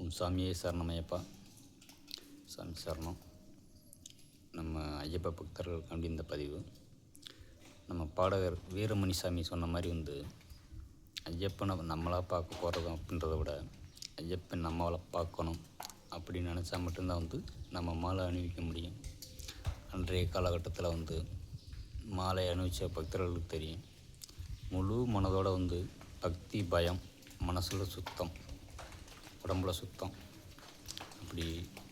உன் சாமியே சரணமையப்பா சாமி சரணம். நம்ம ஐயப்ப பக்தர்களுக்காண்டி இந்த பதிவு. நம்ம பாடகர் வீரமணி சாமி சொன்ன மாதிரி வந்து ஐயப்பனை நம்மளாக பார்க்க போகிறதும் அப்படின்றத விட ஐயப்பன் நம்மளை பார்க்கணும் அப்படின்னு நினச்சா மட்டும்தான் வந்து நம்ம மாலை அணிவிக்க முடியும். அன்றைய காலகட்டத்தில் வந்து மாலை அணிவிச்ச பக்தர்களுக்கு தெரியும். முழு மனதோட வந்து பக்தி பயம் மனசில் சுத்தம். உடம்புல சுத்தம். அப்படி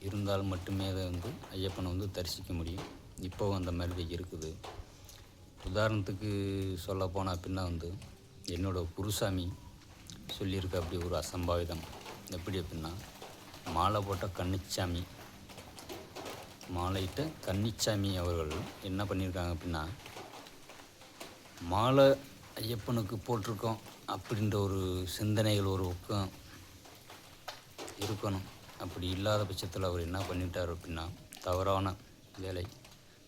இருந்தால் மட்டுமே அதை வந்து ஐயப்பனை வந்து தரிசிக்க முடியும். இப்போவும் அந்த மாதிரி தான் இருக்குது. உதாரணத்துக்கு சொல்ல போனால் அப்படின்னா வந்து என்னோட குருசாமி சொல்லியிருக்க அப்படி ஒரு அசம்பாவிதம். எப்படி அப்படின்னா மாலை போட்ட கன்னிச்சாமி மாலையிட்ட கன்னிச்சாமி அவர்கள் என்ன பண்ணியிருக்காங்க அப்படின்னா மாலை ஐயப்பனுக்கு போட்டிருக்கோம் அப்படின்ற ஒரு சிந்தனைகள் ஒரு பக்கம் இருக்கணும். அப்படி இல்லாத பட்சத்தில் அவர் என்ன பண்ணிட்டார் அப்படின்னா தவறான வேலை.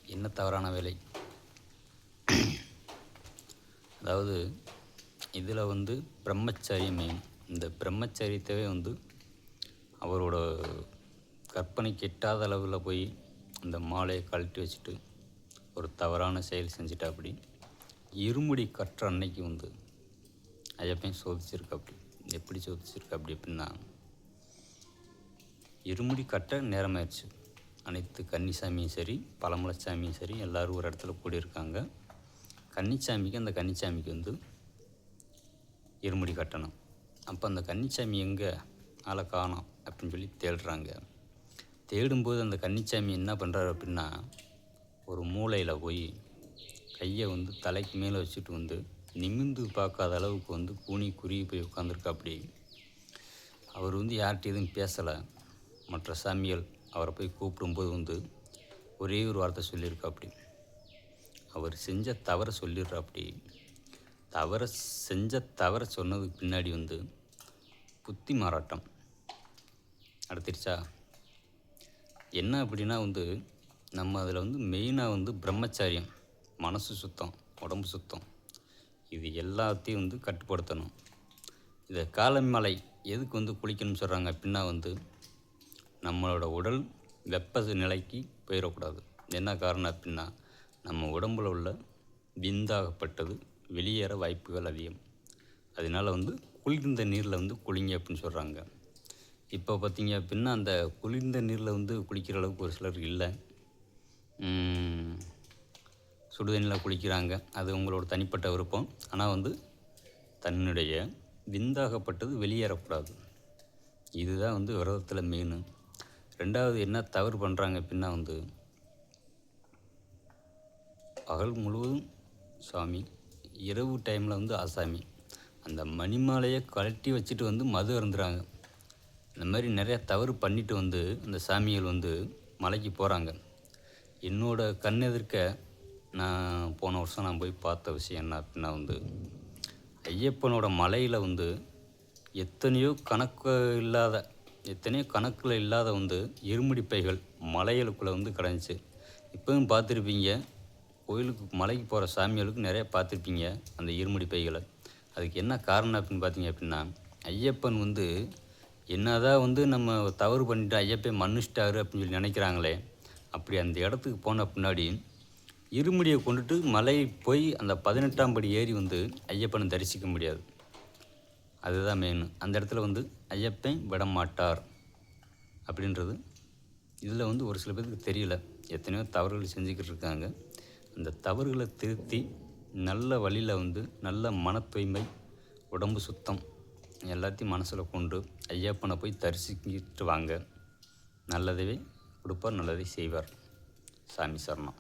என்ன தவறான வேலை? அதாவது இதில் வந்து பிரம்மச்சரியம் மெயின் இந்த பிரம்மச்சரியத்தவே வந்து அவரோட கற்பனை கெட்டாத அளவில் போய் அந்த மாலையை கழட்டி வச்சுட்டு ஒரு தவறான செயல் செஞ்சுட்டா அப்படி. இருமுடி கற்ற அன்னைக்கு வந்து ஐயப்பையும் சோதிச்சிருக்கா அப்படி. எப்படி சோதிச்சிருக்கா அப்படி அப்படின்னா இருமுடி கட்ட நேரமாயிடுச்சு. அனைத்து கன்னிசாமியும் சரி பழமலைச்சாமியும் சரி எல்லோரும் ஒரு இடத்துல கூடியிருக்காங்க. கன்னிச்சாமிக்கு அந்த கன்னிச்சாமிக்கு வந்து இருமுடி கட்டணும். அப்போ அந்த கன்னிச்சாமி எங்கே? ஆளை காணோம் அப்படின்னு சொல்லி தேடுறாங்க. தேடும்போது அந்த கன்னிச்சாமி என்ன பண்ணுறாரு அப்படின்னா ஒரு மூளையில் போய் கையை வந்து தலைக்கு மேலே வச்சுட்டு வந்து நிமிந்து பார்க்காத அளவுக்கு வந்து கூனி குறுகி போய் உட்காந்துருக்கா அப்படி அவர் வந்து யார்கிட்ட எதுவும் பேசலை. மற்ற சாமிகள் அவரை போய் கூப்பிடும்போது வந்து ஒரே ஒரு வார்த்தை சொல்லியிருக்கா அப்படி அவர் செஞ்ச தவறை சொல்லிடுறா அப்படி தவறை செஞ்ச தவறை சொன்னதுக்கு பின்னாடி வந்து புத்தி மாறாட்டம். அடுத்திருச்சா என்ன அப்படின்னா வந்து நம்ம அதில் வந்து மெயினாக வந்து பிரம்மச்சாரியம். மனசு சுத்தம் உடம்பு சுத்தம். இது எல்லாத்தையும் வந்து கட்டுப்படுத்தணும். இதை காலமலை எதுக்கு வந்து குளிக்கணும்னு சொல்கிறாங்க அப்படின்னா வந்து நம்மளோட உடல் வெப்ப நிலைக்கு போயிடக்கூடாது. என்ன காரணம் அப்படின்னா நம்ம உடம்புல உள்ள விந்தாகப்பட்டது வெளியேற வாய்ப்புகள் அதிகம். அதனால் வந்து குளிர்ந்த நீரில் வந்து குளிங்க அப்படின்னு சொல்கிறாங்க இப்போ பார்த்தீங்க அப்படின்னா அந்த குளிர்ந்த நீரில் வந்து குளிக்கிற அளவுக்கு ஒரு சிலர் இல்லை. சுடுதண்ணியில் குளிக்கிறாங்க. அது உங்களோட தனிப்பட்ட விருப்பம். ஆனால் வந்து தன்னுடைய விந்தாகப்பட்டது வெளியேறக்கூடாது. இதுதான் வந்து விரதத்தில் மெயின் ரெண்டாவது என்ன தவறு பண்ணுறாங்க அப்படின்னா வந்து பகல் முழுவதும் சாமி இரவு டைமில் வந்து ஆசாமி அந்த மணிமாலையை கழட்டி வச்சுட்டு வந்து மது அருந்துறாங்க. இந்த மாதிரி நிறையா தவறு பண்ணிட்டு வந்து அந்த சாமிகள் வந்து மலைக்கு போகிறாங்க என்னோட கண் எதிர்க்க நான் போன வருஷம் நான் போய் பார்த்த விஷயம் என்ன அப்படின்னா வந்து ஐயப்பனோட மலையில் வந்து எத்தனையோ கணக்கு இல்லாத எத்தனையோ கணக்கில் இல்லாத வந்து இருமுடி பைகள் மலைகளுக்குள்ளே வந்து கிடந்துச்சு இப்போவும் பார்த்துருப்பீங்க. கோயிலுக்கு மலைக்கு போகிற சாமிகளுக்கு நிறைய பார்த்துருப்பீங்க அந்த இருமுடி பைகளை. அதுக்கு என்ன காரணம் அப்படின்னு பார்த்தீங்க அப்படின்னா ஐயப்பன் வந்து என்னதான் வந்து நம்ம தவறு பண்ணிட்டு ஐயப்பன் மன்னிச்சிட்டாரு அப்படின்னு சொல்லி நினைக்கிறாங்களே அப்படி அந்த இடத்துக்கு போன பின்னாடி இருமுடியை கொண்டுட்டு மலை போய் அந்த பதினெட்டாம் படி ஏறி வந்து ஐயப்பனை தரிசிக்க முடியாது. அதுதான் மெயின் அந்த இடத்துல வந்து ஐயப்பன் விடமாட்டார் அப்படின்றது இதில் வந்து ஒரு சில பேருக்கு தெரியல. எத்தனையோ தவறுகள் செஞ்சுக்கிட்டு இருக்காங்க. அந்த தவறுகளை திருத்தி நல்ல வழியில் வந்து நல்ல மன தூய்மை உடம்பு சுத்தம் எல்லாத்தையும் மனசில் கொண்டு ஐயப்பனை போய் தரிசிக்கிட்டு வாங்க. நல்லதவே கொடுப்பார் நல்லதை செய்வார். சாமி சரணம்.